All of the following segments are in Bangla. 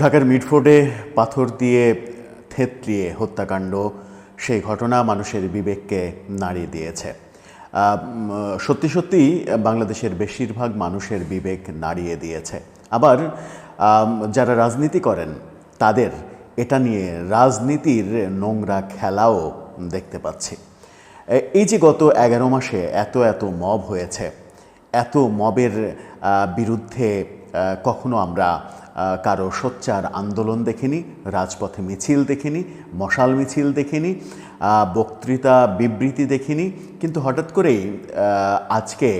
ঢাকার মিটফোর্ডে পাথর দিয়ে থেতলিয়ে হত্যাকাণ্ড, সেই ঘটনা মানুষের বিবেককে নাড়িয়ে দিয়েছে। সত্যি সত্যি বাংলাদেশের বেশিরভাগ মানুষের বিবেক নাড়িয়ে দিয়েছে। আবার যারা রাজনীতি করেন, তাদের এটা নিয়ে রাজনীতির নোংরা খেলাও দেখতে পাচ্ছি। এই যে গত এগারো মাসে এত এত মব হয়েছে, এত মবের বিরুদ্ধে কখনো আমরা কারও সোচ্চার আন্দোলন দেখিনি, রাজপথে মিছিল দেখিনি, মশাল মিছিল দেখিনি বক্তৃতা বিবৃতি দেখিনি, কিন্তু হঠাৎ করেই আজকে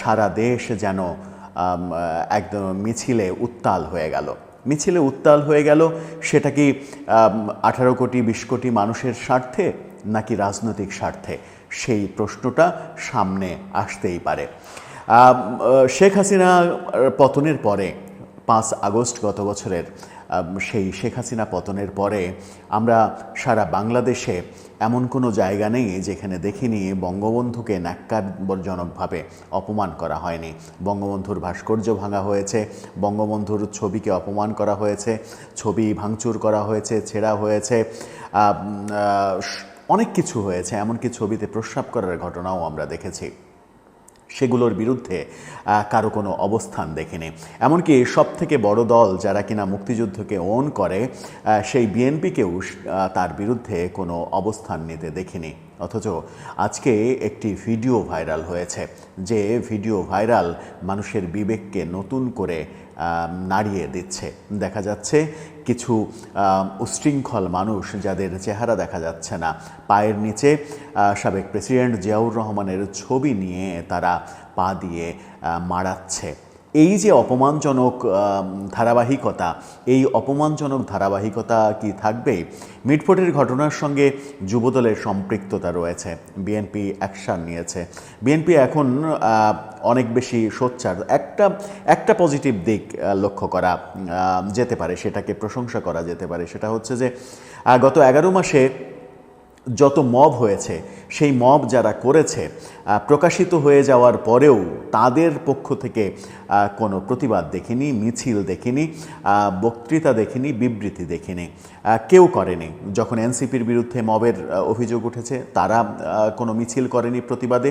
সারা দেশ যেন একদম মিছিলে উত্তাল হয়ে গেল। মিছিলে উত্তাল হয়ে গেল, সেটা কি আঠারো কোটি, বিশ কোটি মানুষের স্বার্থে, নাকি রাজনৈতিক স্বার্থে? সেই প্রশ্নটা সামনে আসতেই পারে। শেখ হাসিনা পতনের পরে পাঁচ আগস্ট গত বছরের সেই শেখ হাসিনা পতনের পরে আমরা সারা বাংলাদেশে এমন কোনো জায়গা নেই যেখানে দেখিনি বঙ্গবন্ধুকে ন্যাক্কারজনকভাবে অপমান করা হয়নি। বঙ্গবন্ধুর ভাস্কর্য ভাঙা হয়েছে, বঙ্গবন্ধুর ছবিকে অপমান করা হয়েছে, ছবি ভাঙচুর করা হয়েছে, ছেঁড়া হয়েছে অনেক কিছু হয়েছে। এমনকি ছবিতে প্রস্রাব করার ঘটনাও আমরা দেখেছি। সেগুলোর বিরুদ্ধে কারও কোনো অবস্থান দেখেনি। এমনকি সব থেকে বড় দল যারা কিনা মুক্তিযুদ্ধকে ওন করে সেই বিএনপিকেও তার বিরুদ্ধে কোনো অবস্থান নিতে দেখিনি। অথচ আজকে একটি ভিডিও ভাইরাল হয়েছে, যে ভিডিও ভাইরাল মানুষের বিবেককে নতুন করে নাড়িয়ে দিচ্ছে। দেখা যাচ্ছে কিছু উশৃঙ্খল মানুষ যাদের চেহারা দেখা যাচ্ছে না। পায়ের নিচে সাবেক প্রেসিডেন্ট জিয়াউর রহমানের ছবি নিয়ে তারা পা দিয়ে মারাচ্ছে এই যে অপমানজনক ধারাবাহিকতা, এই অপমানজনক ধারাবাহিকতা কি থাকবে? মিটফোটের ঘটনার সঙ্গে যুবদলের সম্পৃক্ততা রয়েছে। বিএনপি অ্যাকশান নিয়েছে। বিএনপি এখন অনেক বেশি সোচ্চার। একটা একটা পজিটিভ দিক লক্ষ্য করা যেতে পারে, সেটাকে প্রশংসা করা যেতে পারে। সেটা হচ্ছে যে গত এগারো মাসে যত মব হয়েছে সেই মব যারা করেছে প্রকাশিত হয়ে যাওয়ার পরেও তাদের পক্ষ থেকে কোনো প্রতিবাদ দেখিনি, মিছিল দেখিনি বক্তৃতা দেখিনি, বিবৃতি দেখিনি কেউ করেনি। যখন এনসিপির বিরুদ্ধে মবের অভিযোগ উঠেছে, তারা কোনো মিছিল করেনি প্রতিবাদে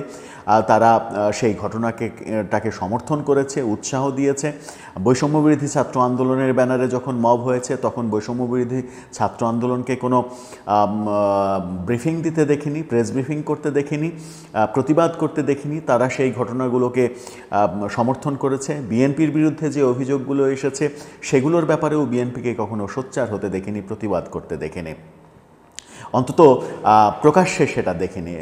তারা সেই ঘটনাকে, টাকে সমর্থন করেছে, উৎসাহ দিয়েছে। বৈষম্যবিরোধী ছাত্র আন্দোলনের ব্যানারে যখন মব হয়েছে, তখন বৈষম্যবিরোধী ছাত্র আন্দোলনকে কোনো ব্রিফিং দিতে দেখিনি, প্রেস ব্রিফিং করতে দেখিনি প্রতিবাদ করতে দেখিনি, তারা সেই ঘটনাগুলোকে সমর্থন করেছে। বিএনপির বিরুদ্ধে যে অভিযোগগুলো এসেছে, সেগুলোর ব্যাপারেও বিএনপিকে কখনো সোচ্চার হতে দেখিনি, প্রতিবাদ করতে দেখিনি। অন্তত প্রকাশ্যে সেটা দেখিনি।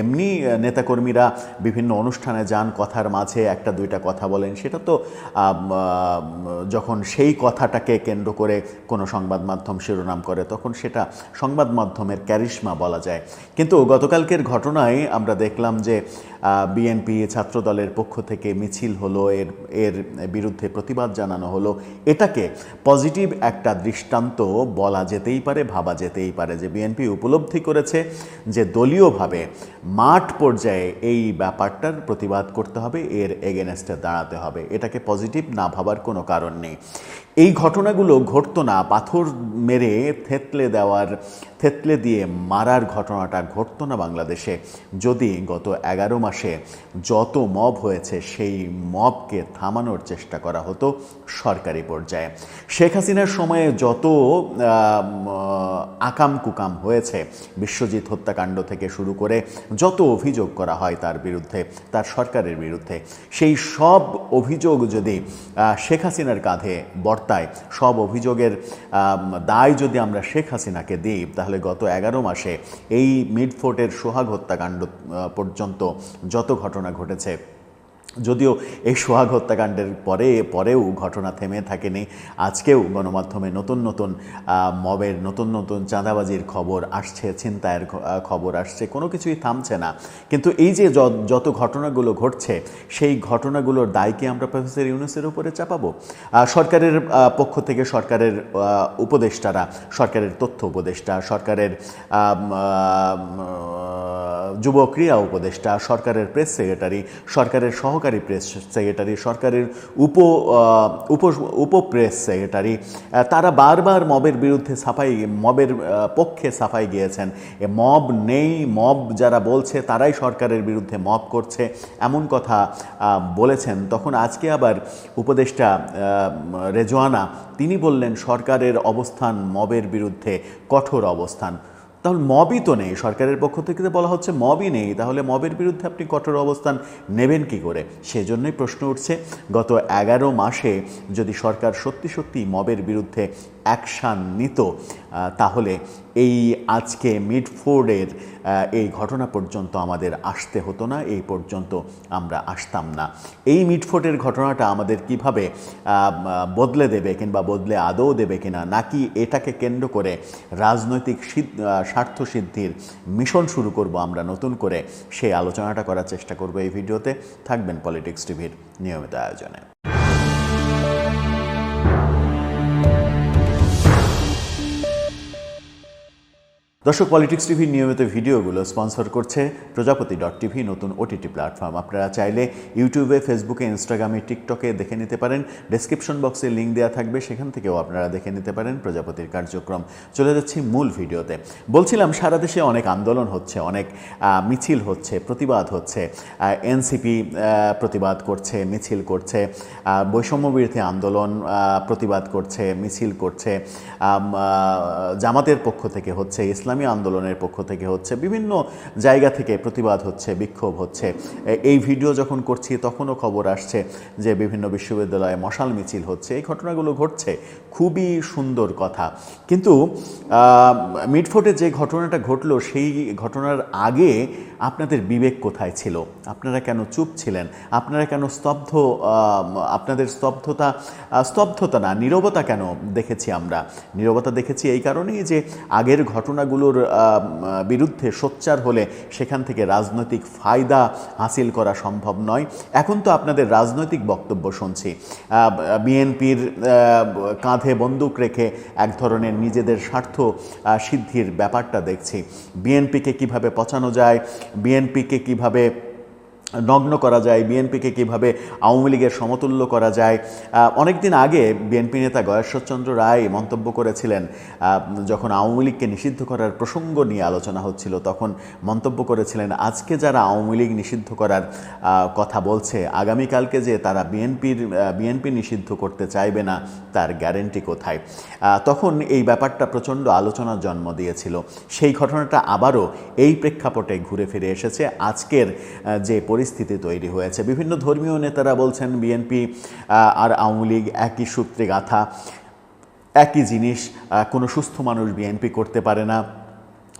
এমনি নেতাকর্মীরা বিভিন্ন অনুষ্ঠানে যান, কথার মাঝে একটা, দুইটা কথা বলেন। সেটা তো যখন সেই কথাটাকে কেন্দ্র করে কোনো সংবাদ মাধ্যম শিরোনাম করে, তখন সেটা সংবাদ মাধ্যমের ক্যারিশমা বলা যায়। কিন্তু গতকালকের ঘটনায় আমরা দেখলাম যে বিএনপি ছাত্রদলের পক্ষ থেকে মিছিল হলো, এর এর বিরুদ্ধে প্রতিবাদ জানানো হলো। এটাকে পজিটিভ একটা দৃষ্টান্ত বলা যেতেই পারে, ভাবা যেতেই পারে যে বিএনপি উপলব্ধি করেছে যে দলীয়ভাবে মাঠ পর্যায়ে এই ব্যাপারটার প্রতিবাদ করতে হবে, এর এগেনস্টে দাঁড়াতে হবে। এটাকে পজিটিভ না ভাবার কোনো কারণ নেই। এই ঘটনাগুলো ঘটতো না, পাথর মেরে থেতলে দেওয়ার, থেতলে দিয়ে মারার ঘটনাটা ঘটতো না বাংলাদেশে। যদি গত এগারো মাসে যত মব হয়েছে, সেই মবকে থামানোর চেষ্টা করা হতো সরকারি পর্যায়ে। শেখ হাসিনার সময়ে যত আকাম কুকাম হয়েছে, বিশ্বজিৎ হত্যাকাণ্ড থেকে শুরু করে যত অভিযোগ করা হয় তার বিরুদ্ধে, তার সরকারের বিরুদ্ধে, সেই সব অভিযোগ যদি শেখ হাসিনার কাঁধে বর্তায়, সব অভিযোগের দায় যদি আমরা শেখ হাসিনাকে দিই, তাহলে গত এগারো মাসে এই মিডফোর্টের সোহাগ হত্যাকাণ্ড পর্যন্ত যত ঘটনা ঘটেছে যদিও এই সোহাগ হত্যাকাণ্ডের পরে পরেও ঘটনা থেমে থাকেনি। আজকেও গণমাধ্যমে নতুন নতুন মবের নতুন নতুন চাঁদাবাজির খবর আসছে ছিনতাইয়ের খবর আসছে কোনো কিছুই থামছে না। কিন্তু এই যে যত ঘটনাগুলো ঘটছে সেই ঘটনাগুলোর দায় কি আমরা প্রফেসর ইউনুসের উপরে চাপাবো? সরকারের পক্ষ থেকে সরকারের উপদেষ্টারা সরকারের তথ্য উপদেষ্টা সরকারের আম, আম, যুব ক্রীড়া উপদেষ্টা সরকারের প্রেস সেক্রেটারি সরকারের সহকারী প্রেস সেক্রেটারি সরকারের উপ উপ উপ প্রেস সেক্রেটারি তারা বারবার মবের বিরুদ্ধে সাফাই মবের পক্ষে সাফাই গিয়েছেন। এ মব নেই মব যারা বলছে তারাই সরকারের বিরুদ্ধে মব করছে এমন কথা বলেছেন। তখন আজকে আবার উপদেষ্টা আহ, রেজওয়ানা তিনি বললেন সরকারের অবস্থান মবের বিরুদ্ধে কঠোর অবস্থান। তাহলে মবই তো নেই। সরকারের পক্ষ থেকে বলা হচ্ছে মবই নেই। তাহলে মবের বিরুদ্ধে আপনি কঠোর অবস্থান নেবেন কি করে? সেজন্যই প্রশ্ন উঠছে, গত এগারো মাসে যদি সরকার সত্যি সত্যি মবের বিরুদ্ধে অ্যাকশান নিত তাহলে এই আজকে মিডফোর্ডের এই ঘটনা পর্যন্ত আমাদের আসতে হতো না এই পর্যন্ত আমরা আসতাম না। এই মিডফোর্ডের ঘটনাটা আমাদের কীভাবে বদলে দেবে কিংবা বদলে আদৌ দেবে কিনা নাকি এটাকে কেন্দ্র করে রাজনৈতিক সিদ্ধ- আহ, স্বার্থসিদ্ধির মিশন শুরু করব আমরা নতুন করে সেই আলোচনাটা করার চেষ্টা করব এই ভিডিওতে। থাকবেন পলিটিক্স টিভির নিয়মিত আয়োজনে। দর্শক পলিটিক্স টিভির নিয়মিত ভিডিওগুলো স্পন্সর করছে প্রজাপতি ডট টিভি, নতুন ওটিটি প্ল্যাটফর্ম। আপনারা চাইলে ইউটিউবে ফেসবুকে ইনস্টাগ্রামে টিকটকে দেখে নিতে পারেন। ডেসক্রিপশন বক্সে লিঙ্ক দেওয়া থাকবে, সেখান থেকেও আপনারা দেখে নিতে পারেন প্রজাপতির কার্যক্রম। চলে যাচ্ছি মূল ভিডিওতে। বলছিলাম, সারা দেশে অনেক আন্দোলন হচ্ছে, অনেক মিছিল হচ্ছে, প্রতিবাদ হচ্ছে এনসিপি প্রতিবাদ করছে, মিছিল করছে বৈষম্য বিরোধী আন্দোলন প্রতিবাদ করছে, মিছিল করছে জামাতের পক্ষ থেকে হচ্ছে, ইসলামী আন্দোলনের পক্ষ থেকে হচ্ছে বিভিন্ন জায়গা থেকে প্রতিবাদ হচ্ছে, বিক্ষোভ হচ্ছে। এই ভিডিও যখন করছি তখনও খবর আসছে যে বিভিন্ন বিশ্ববিদ্যালয়ে মশাল মিছিল হচ্ছে। এই ঘটনাগুলো ঘটছে, খুবই সুন্দর কথা। কিন্তু মিডফোর্টে যে ঘটনাটা ঘটলো সেই ঘটনার আগে আপনাদের বিবেক কোথায় ছিল? আপনারা কেন চুপ ছিলেন? আপনারা কেন স্তব্ধ আপনাদের স্তব্ধতা স্তব্ধতা না, নীরবতা কেন দেখেছি আমরা? নীরবতা দেখেছি এই কারণেই যে আগের ঘটনাগুলোর আহ, বিরুদ্ধে সোচ্চার হলে সেখান থেকে রাজনৈতিক ফায়দা হাসিল করা সম্ভব নয়। এখন তো আপনাদের রাজনৈতিক বক্তব্য শুনছি। বিএনপির কাঁধে বন্দুক রেখে এক ধরনের নিজেদের স্বার্থ সিদ্ধির ব্যাপারটা দেখছি। বিএনপিকে কীভাবে পচানো যায়? বিএনপিকে কীভাবে নগ্ন করা যায়, বিএনপিকে কীভাবে আওয়ামী লীগের সমতুল্য করা যায়। অনেক দিন আগে বিএনপি নেতা গয়েশ্বরচন্দ্র রায় মন্তব্য করেছিলেন যখন আওয়ামী লীগকে নিষিদ্ধ করার প্রসঙ্গ নিয়ে আলোচনা হচ্ছিল, তখন মন্তব্য করেছিলেন, আজকে যারা আওয়ামী লীগ নিষিদ্ধ করার কথা বলছে, আগামীকালকে যে তারা বিএনপির বিএনপি নিষিদ্ধ করতে চাইবে না, তার গ্যারেন্টি কোথায়? তখন এই ব্যাপারটা প্রচণ্ড আলোচনার জন্ম দিয়েছিল। সেই ঘটনাটা আবারও এই প্রেক্ষাপটে ঘুরে ফিরে এসেছে। আজকের যে পরিস্থিতি তৈরি হয়েছে। বিভিন্ন ধর্মীয় নেতারা বলছেন বিএনপি আর আওয়ামী লীগ একই সূত্রে গাথা, একই জিনিস কোনো সুস্থ মানুষ বিএনপি করতে পারে না।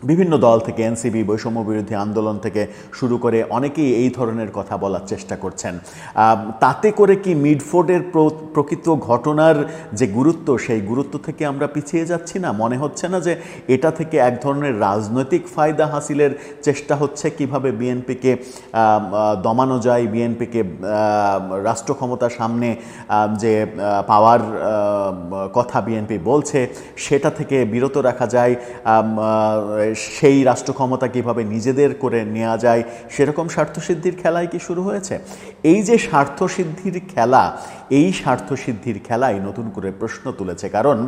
বিভিন্ন দল থেকে এনসিবি বৈষম্য বিরোধী আন্দোলন থেকে শুরু করে অনেকেই এই ধরনের কথা বলার চেষ্টা করছেন। তাতে করে কি মিডফোর্ডের প্র- প্রকৃত ঘটনার যে গুরুত্ব, সেই গুরুত্ব থেকে আমরা পিছিয়ে যাচ্ছি না? মনে হচ্ছে না যে এটা থেকে এক ধরনের রাজনৈতিক ফায়দা হাসিলের চেষ্টা হচ্ছে? কীভাবে বিএনপিকে দমানো যায়? বিএনপিকে রাষ্ট্র ক্ষমতার সামনে যে পাওয়ার কথা বিএনপি বলছে, সেটা থেকে বিরত রাখা যায়? সেই রাষ্ট্র ক্ষমতা কীভাবে নিজেদের করে নেওয়া যায়, সেরকম স্বার্থসিদ্ধির খেলায় কি শুরু হয়েছে? এই যে স্বার্থসিদ্ধির খেলা, এই স্বার্থসিদ্ধির খেলায় নতুন করে প্রশ্ন তুলেছে কারণ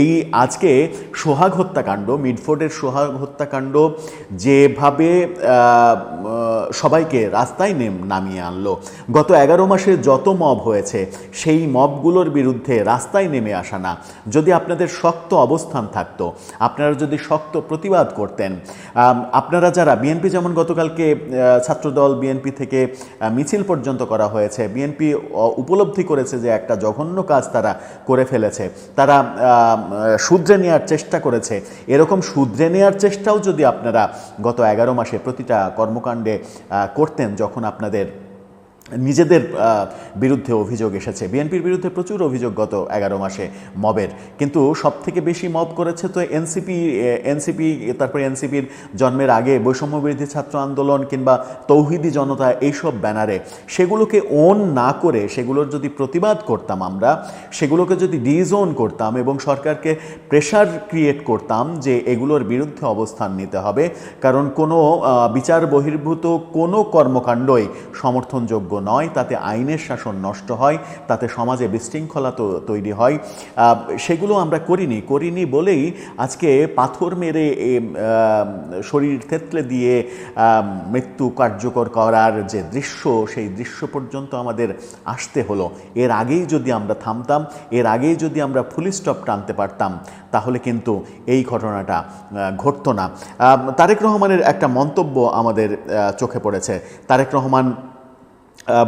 এই আজকে সোহাগ হত্যাকাণ্ড, মিডফোর্ডের সোহাগ হত্যাকাণ্ড যেভাবে সবাইকে রাস্তায় নেম, নামিয়ে আনলো। গত এগারো মাসে যত মব হয়েছে, সেই মবগুলোর বিরুদ্ধে রাস্তায় নেমে আসা না। যদি আপনাদের শক্ত অবস্থান থাকতো, আপনারা যদি শক্ত প্রতিবাদ করতেন। আপনারা যারা, বিএনপি যেমন গতকালকে ছাত্রদল বিএনপি থেকে মিছিল পর্যন্ত করা হয়েছে, বিএনপি উপলব্ধি করেছে যে একটা জঘন্য কাজ তারা করে ফেলেছে। তারা শুধরে নেওয়ার চেষ্টা করেছে। এরকম শুধরে নেওয়ার চেষ্টাও যদি আপনারা গত এগারো মাসে প্রতিটা কর্মকাণ্ডে করতেন, যখন আপনাদের নিজেদের বিরুদ্ধে অভিযোগ এসেছে। বিএনপির বিরুদ্ধে প্রচুর অভিযোগ গত এগারো মাসে মবের। কিন্তু সব থেকে বেশি মব করেছে তো এনসিপি এনসিপি, তারপরে এনসিপির জন্মের আগে বৈষম্য বিরোধী ছাত্র আন্দোলন কিংবা তৌহিদি জনতা এইসব ব্যানারে। সেগুলোকে ওন না করে, সেগুলোর যদি প্রতিবাদ করতাম আমরা, সেগুলোকে যদি ডিজোন করতাম এবং সরকারকে প্রেশার ক্রিয়েট করতাম যে এগুলোর বিরুদ্ধে অবস্থান নিতে হবে, কারণ কোনো বিচার বহির্ভূত কোনো কর্মকাণ্ডই সমর্থনযোগ্য নয়, তাতে আইনের শাসন নষ্ট হয়, তাতে সমাজে বিশৃঙ্খলা তো তৈরি হয়। সেগুলো আমরা করিনি। করিনি বলেই আজকে পাথর মেরে শরীর থেতলে দিয়ে মৃত্যু কার্যকর করার যে দৃশ্য, সেই দৃশ্য পর্যন্ত আমাদের আসতে হলো। এর আগেই যদি আমরা থামতাম, এর আগেই যদি আমরা ফুলি স্টপ টানতে পারতাম, তাহলে কিন্তু এই ঘটনাটা ঘটতো না। তারেক রহমানের একটা মন্তব্য আমাদের চোখে পড়েছে। তারেক রহমান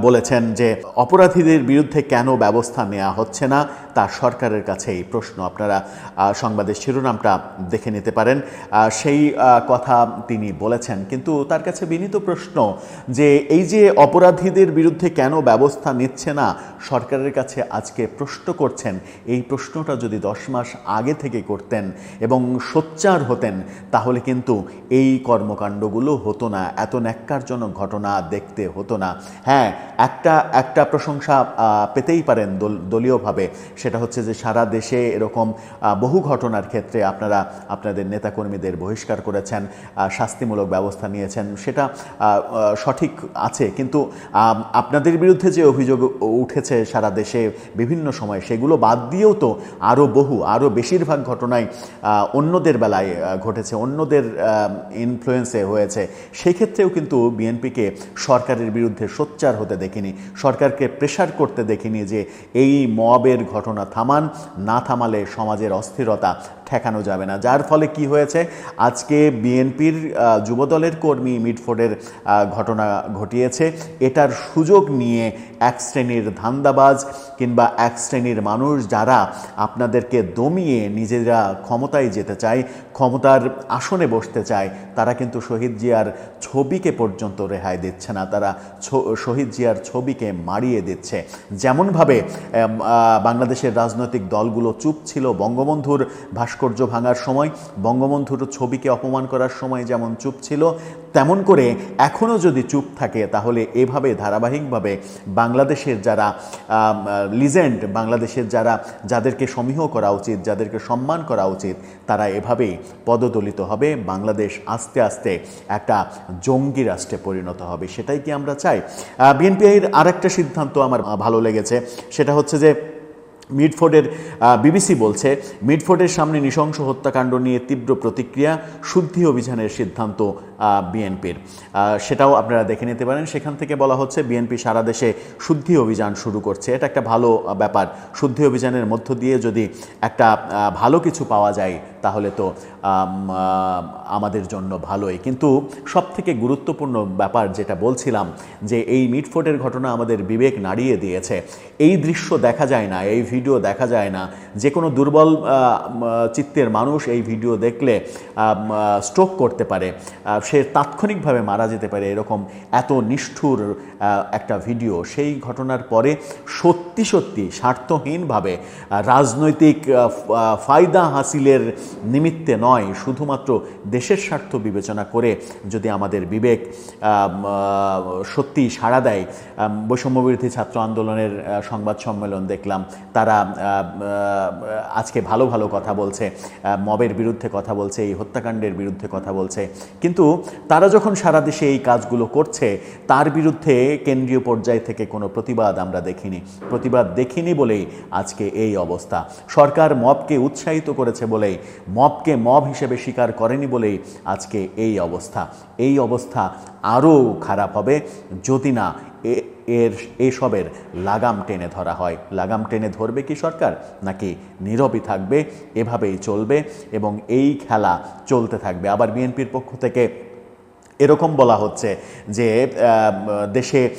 বলেছেন যে অপরাধীদের বিরুদ্ধে কেন ব্যবস্থা নেওয়া হচ্ছে না? তা সরকারের কাছে এই প্রশ্ন। আপনারা সংবাদের শিরোনামটা দেখে নিতে পারেন। সেই কথা তিনি বলেছেন। কিন্তু তার কাছে বিনীত প্রশ্ন যে, এই যে অপরাধীদের বিরুদ্ধে কেন ব্যবস্থা নিচ্ছে না, সরকারের কাছে আজকে প্রশ্ন করছেন। এই প্রশ্নটা যদি দশ মাস আগে থেকে করতেন এবং সোচ্চার হতেন, তাহলে কিন্তু এই কর্মকাণ্ডগুলো হতো না। এত ন্যাক্কারজনক ঘটনা দেখতে হতো না। হ্যাঁ একটা একটা প্রশংসা পেতেই পারেন দল, দলীয়ভাবে। সেটা হচ্ছে যে সারা দেশে এরকম বহু ঘটনার ক্ষেত্রে আপনারা আপনাদের নেতাকর্মীদের বহিষ্কার করেছেন শাস্তিমূলক ব্যবস্থা নিয়েছেন সেটা সঠিক আছে। কিন্তু আপনাদের বিরুদ্ধে যে অভিযোগ উঠেছে সারা দেশে বিভিন্ন সময় সেগুলো বাদ দিয়েও তো আরও বহু আরও বেশিরভাগ ঘটনাই আহ, অন্যদের বেলায় ঘটেছে অন্যদের ইনফ্লুয়েন্সে হয়েছে। সেই ক্ষেত্রেও কিন্তু বিএনপিকে সরকারের বিরুদ্ধে সোচ্চার হতে দেখিনি সরকারকে প্রেশার করতে দেখিনি যে এই মবের ঘটনা থামান না থামালে সমাজের অস্থিরতা ঠেকানো যাবে না। যার ফলে কি হয়েছে? আজকে বিএনপির যুবদলের কর্মী মিডফোর্ডের ঘটনা ঘটিয়েছে। এটার সুযোগ নিয়ে এক শ্রেণির ধান্দাবাজ কিংবা এক শ্রেণির মানুষ যারা আপনাদেরকে দমিয়ে নিজেরা ক্ষমতায় যেতে চায়, ক্ষমতার আসনে বসতে চায়, তারা কিন্তু শহীদ জিয়ার ছবিকে পর্যন্ত রেহাই দিচ্ছে না। তারা শহীদ জিয়ার ছবিকে মারিয়ে দিচ্ছে। যেমনভাবে বাংলাদেশের রাজনৈতিক দলগুলো চুপ ছিল, বঙ্গবন্ধুর ভাস্কর্য ভাঙার সময়, বঙ্গবন্ধুর ছবিকে অপমান করার সময় যেমন চুপ ছিল, তেমন করে এখনও যদি চুপ থাকে, তাহলে এভাবে ধারাবাহিকভাবে বাংলাদেশের যারা লিজেন্ড, বাংলাদেশের যারা, যাদেরকে সমীহ করা উচিত, যাদেরকে সম্মান করা উচিত, তারা এভাবেই পদদলিত হবে। বাংলাদেশ আস্তে আস্তে একটা জঙ্গি রাষ্ট্রে পরিণত হবে, সেটাই কি আমরা চাই? বিএনপিআইয়ের আরেকটা সিদ্ধান্ত আমার ভালো লেগেছে, সেটা হচ্ছে যে মিডফোর্ডের বিবিসি বলছে, মিডফোর্ডের সামনে নৃশংস হত্যাকাণ্ড নিয়ে তীব্র প্রতিক্রিয়া, শুদ্ধি অভিযানের সিদ্ধান্ত বিএনপির। সেটাও আপনারা দেখে নিতে পারেন। সেখান থেকে বলা হচ্ছে, বিএনপি সারা দেশে শুদ্ধি অভিযান শুরু করছে। এটা একটা ভালো ব্যাপার। শুদ্ধি অভিযানের মধ্য দিয়ে যদি একটা ভালো কিছু পাওয়া যায় তাহলে তো আমাদের জন্য ভালোই। কিন্তু সব থেকে গুরুত্বপূর্ণ ব্যাপার যেটা বলছিলাম, যে এই মিটফোর্ডের ঘটনা আমাদের বিবেক নাড়িয়ে দিয়েছে। এই দৃশ্য দেখা যায় না, এই ভিডিও দেখা যায় না। যে কোনো দুর্বল চিত্তের মানুষ এই ভিডিও দেখলে স্ট্রোক করতে পারে। সে তাৎক্ষণিকভাবে মারা যেতে পারে এরকম এত নিষ্ঠুর একটা ভিডিও। সেই ঘটনার পরে সত্যি সত্যি স্বার্থহীনভাবে রাজনৈতিক ফায়দা হাসিলের নিমিত্তে নয়, শুধুমাত্র দেশের স্বার্থ বিবেচনা করে যদি আমাদের বিবেক সত্যি সাড়া দেয়। বৈষম্যবিরোধী ছাত্র আন্দোলনের সংবাদ সম্মেলন দেখলাম, তারা আজকে ভালো ভালো কথা বলছে মবের বিরুদ্ধে কথা বলছে, এই হত্যাকাণ্ডের বিরুদ্ধে কথা বলছে। কিন্তু তারা যখন সারা দেশে এই কাজগুলো করছে, তার বিরুদ্ধে কেন্দ্রীয় পর্যায় থেকে কোনো প্রতিবাদ আমরা দেখিনি। প্রতিবাদ দেখিনি বলেই আজকে এই অবস্থা। সরকার মবকে উৎসাহিত করেছে বলেই মবকে মব হিসেবে স্বীকার করেনি বলেই আজকে এই অবস্থা। এই অবস্থা আরও খারাপ হবে যদি না এর, এসবের লাগাম টেনে ধরা হয়। লাগাম টেনে ধরবে কি সরকার? নাকি নীরবই থাকবে? এভাবেই চলবে এবং এই খেলা চলতে থাকবে। আবার বিএনপির পক্ষ থেকে এরকম বলা হচ্ছে যে দেশে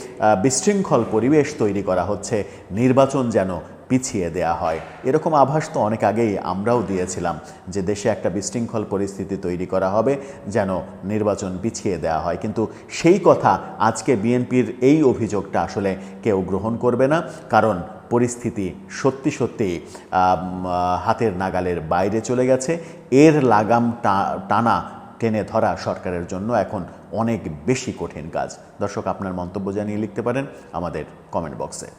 বিশৃঙ্খল পরিবেশ তৈরি করা হচ্ছে। নির্বাচন যেন পিছিয়ে দেয়া হয়। এরকম আভাস তো অনেক আগেই আমরাও দিয়েছিলাম যে দেশে একটা বিশৃঙ্খল পরিস্থিতি তৈরি করা হবে, যেন নির্বাচন পিছিয়ে দেওয়া হয়। কিন্তু সেই কথা আজকে বিএনপির এই অভিযোগটা আসলে কেউ গ্রহণ করবে না, কারণ পরিস্থিতি সত্যি সত্যি হাতের নাগালের বাইরে চলে গেছে। এর লাগাম টানা টেনে ধরা সরকারের জন্য এখন অনেক বেশি কঠিন কাজ। দর্শক, আপনার মন্তব্য জানিয়ে লিখতে পারেন আমাদের কমেন্ট বক্সে